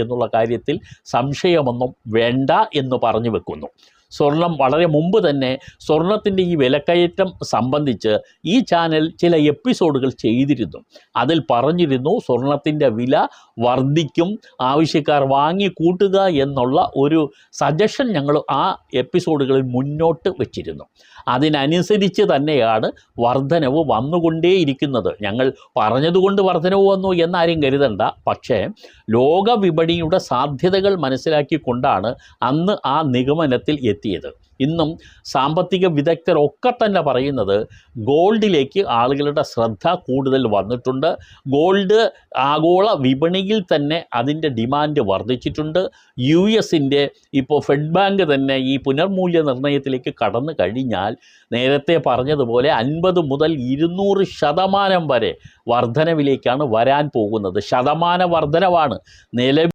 എന്നുള്ള കാര്യത്തിൽ സംശയമൊന്നും വേണ്ട എന്ന് പറഞ്ഞു വെക്കുന്നു. സ്വർണം വളരെ മുമ്പ് തന്നെ സ്വർണത്തിന്റെ ഈ വിലക്കയറ്റം സംബന്ധിച്ച് ഈ ചാനൽ ചില എപ്പിസോഡുകൾ ചെയ്തിരുന്നു. അതിൽ പറഞ്ഞിരുന്നു സ്വർണത്തിന്റെ വില വർദ്ധിക്കും ആവശ്യക്കാർ വാങ്ങി കൂട്ടുക എന്നുള്ള ഒരു സജഷൻ ഞങ്ങൾ ആ എപ്പിസോഡുകളിൽ മുന്നോട്ട് വച്ചിരുന്നു. അതിനനുസരിച്ച് തന്നെയാണ് വർധനവ് വന്നുകൊണ്ടേയിരിക്കുന്നത്. ഞങ്ങൾ പറഞ്ഞതുകൊണ്ട് വർധനവ് വന്നു എന്നാരും കരുതണ്ട. പക്ഷേ ലോക വിപണിയുടെ സാധ്യതകൾ മനസ്സിലാക്കിക്കൊണ്ടാണ് അന്ന് ആ നിഗമനത്തിൽ എത്തിയത് ഇന്നും സാമ്പത്തിക വിദഗ്ധരൊക്കെ തന്നെ പറയുന്നത് ഗോൾഡിലേക്ക് ആളുകളുടെ ശ്രദ്ധ കൂടുതൽ വന്നിട്ടുണ്ട്. ഗോൾഡ് ആഗോള വിപണിയിൽ തന്നെ അതിന്റെ ഡിമാൻഡ് വർദ്ധിച്ചിട്ടുണ്ട്. യു എസിന്റെ ഇപ്പോൾ ഫെഡ് ബാങ്ക് തന്നെ ഈ പുനർമൂല്യനിർണയത്തിലേക്ക് കടന്നു കഴിഞ്ഞാൽ നേരത്തെ പറഞ്ഞതുപോലെ അൻപത് മുതൽ ഇരുന്നൂറ് ശതമാനം വരെ വർധനവിലേക്കാണ് വരാൻ പോകുന്നത്. ശതമാന വർധനവാണ് നില